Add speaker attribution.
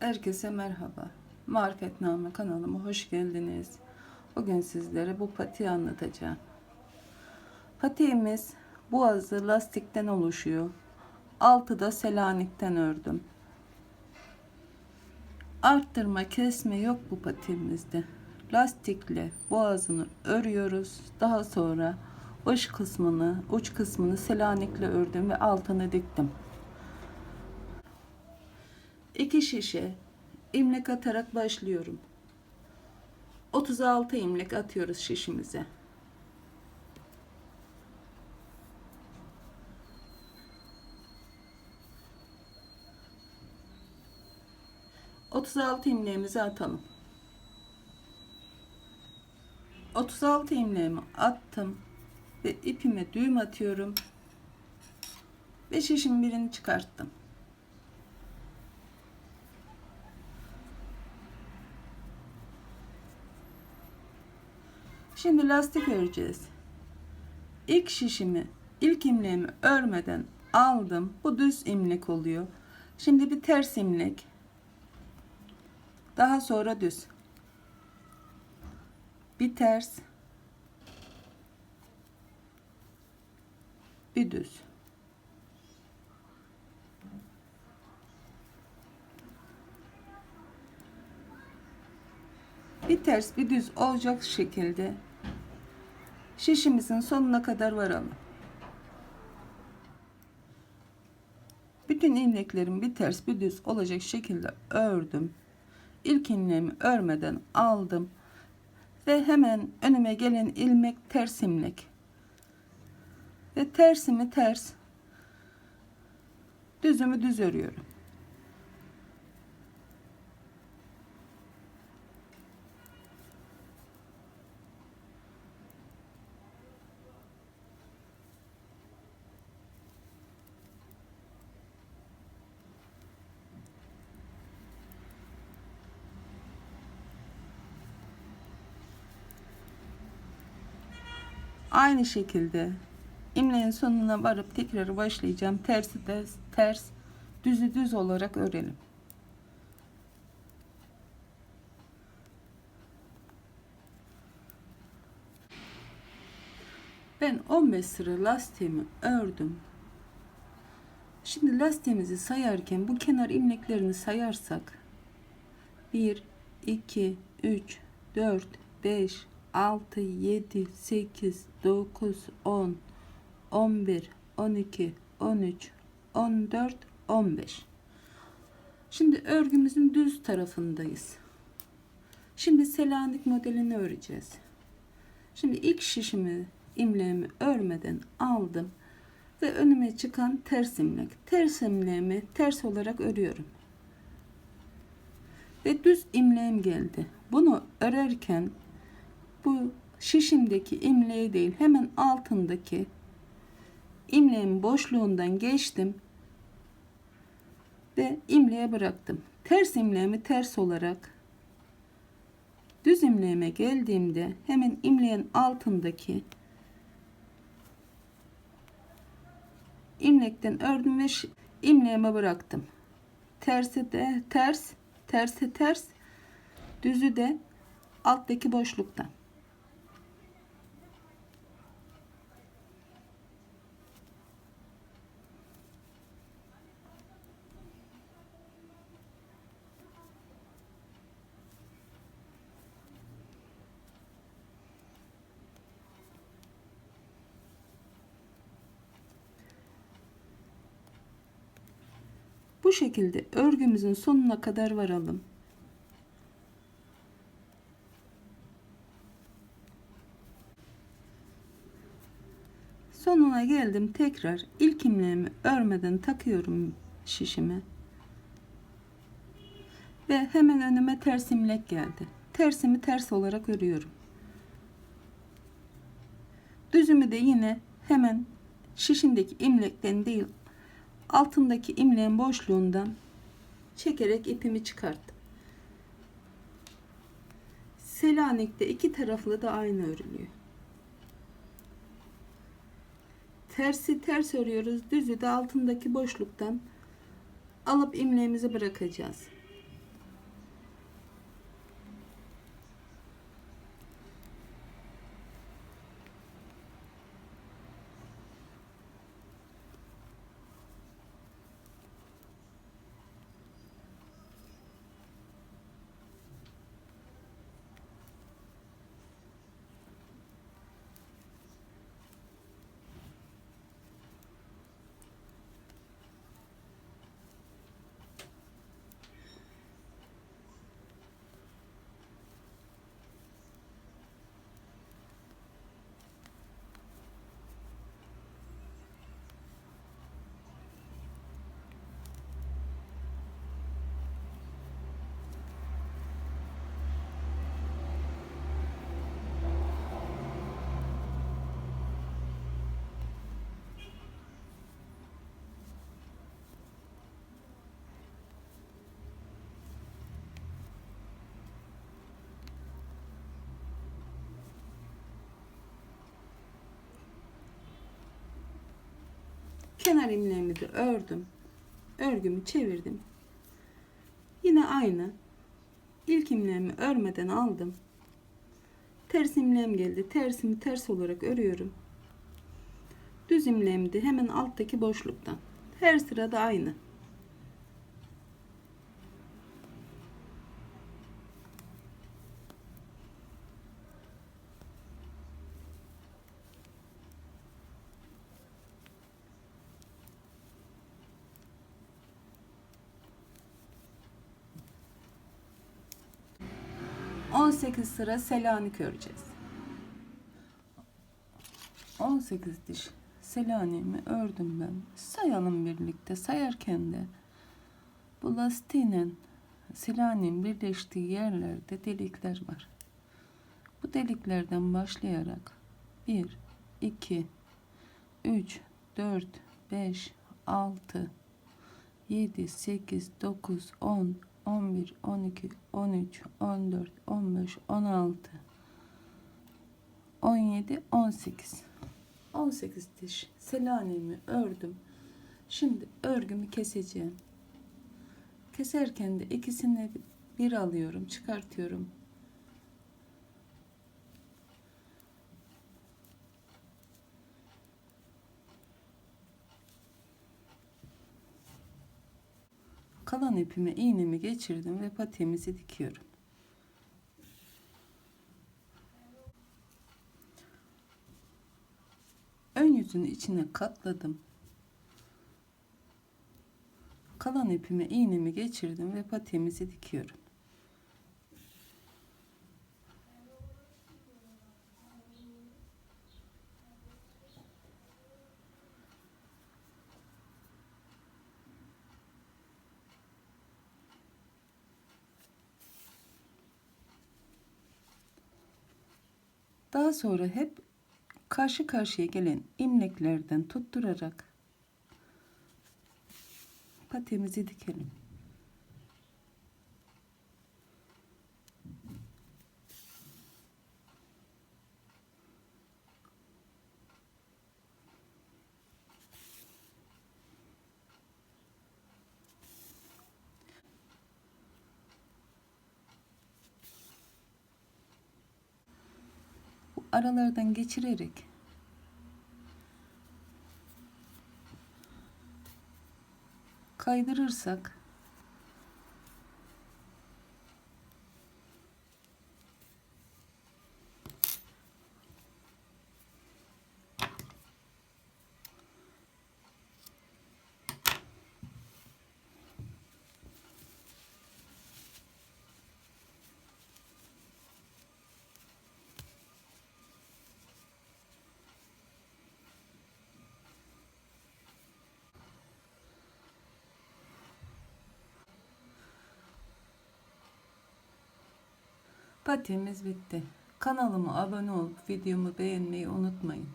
Speaker 1: Herkese merhaba. Marifetname kanalıma hoş geldiniz. Bugün sizlere bu pati anlatacağım. Patiğimiz boğazı lastikten oluşuyor. Altı da selanikten ördüm. Arttırma kesme yok bu patiğimizde. Lastikle boğazını örüyoruz. Daha sonra uç kısmını, uç kısmını selanikle ördüm ve altını diktim. 2 şişe imlek atarak başlıyorum. 36 imlek atıyoruz şişimize. Otuz altı imleğimizi atalım. 36 imleğimi attım ve ipime düğüm atıyorum ve şişin birini çıkarttım. Şimdi lastik öreceğiz. İlk şişimi, ilk imleğimi örmeden aldım. Bu düz imlek oluyor. Şimdi bir ters imlek. Daha sonra düz. Bir ters. Bir düz. Bir ters bir düz olacak şekilde şişimizin sonuna kadar varalım. Bütün ilmeklerim bir ters bir düz olacak şekilde ördüm. İlk ilmeğimi örmeden aldım. Ve hemen önüme gelen ilmek ters ilmek. Ve tersimi ters, düzümü düz örüyorum. Aynı şekilde imleğin sonuna varıp tekrar başlayacağım. Tersi de ters, düzü düz olarak örelim. Ben 15 sıra lastiğimi ördüm. Şimdi lastiğimizi sayarken bu kenar imleklerini sayarsak 1 2 3 4 5 6, 7, 8, 9, 10, 11, 12, 13, 14, 15. Şimdi örgümüzün düz tarafındayız. Şimdi Selanik modelini öreceğiz. Şimdi ilk şişimi imleğimi örmeden aldım ve önüme çıkan ters imlek. Ters imleğimi ters olarak örüyorum. Ve düz imleğim geldi. Bunu örerken bu şişimdeki imleği değil hemen altındaki imleğin boşluğundan geçtim ve imleğe bıraktım. Ters imleğimi ters olarak düz imleğime geldiğimde hemen imleğin altındaki imlekten ördüm ve imleğime bıraktım. Tersi de ters, tersi ters, düzü de alttaki boşluktan. Bu şekilde örgümüzün sonuna kadar varalım. Sonuna geldim. Tekrar ilk imleğimi örmeden takıyorum şişimi Ve hemen önüme ters imlek geldi. Tersimi ters olarak örüyorum. Düzümü de yine hemen şişindeki imlekten değil altındaki imleğin boşluğundan çekerek ipimi çıkarttım. Selanik'te iki taraflı da aynı örülüyor. Tersi ters örüyoruz. Düzü de altındaki boşluktan alıp imleğimizi bırakacağız. kenar ilmeğimi de ördüm örgümü çevirdim yine aynı ilk ilmeğimi örmeden aldım ters imlem geldi tersimi ters olarak örüyorum düz imlemdi hemen alttaki boşluktan her sırada aynı 18 sıra Selanik öreceğiz. 18 diş Selanik'imi ördüm ben. Sayalım birlikte. Sayarken de bu lastiğinle Selanik'in birleştiği yerlerde delikler var. Bu deliklerden başlayarak 1, 2, 3, 4, 5, 6, 7, 8, 9, 10, 11, 12, 13, 14, 15, 16, 17, 18. 18 diş selanemi ördüm. Şimdi örgümü keseceğim. Keserken de ikisini bir alıyorum, çıkartıyorum. kalan ipime iğnemi geçirdim ve patiğimizi dikiyorum. Ön yüzünü içine katladım. Kalan ipime iğnemi geçirdim ve patiğimizi dikiyorum. Daha sonra hep karşı karşıya gelen imleklerden tutturarak patemizi dikelim. aralardan geçirerek kaydırırsak Patiğimiz bitti. Kanalıma abone olup videomu beğenmeyi unutmayın.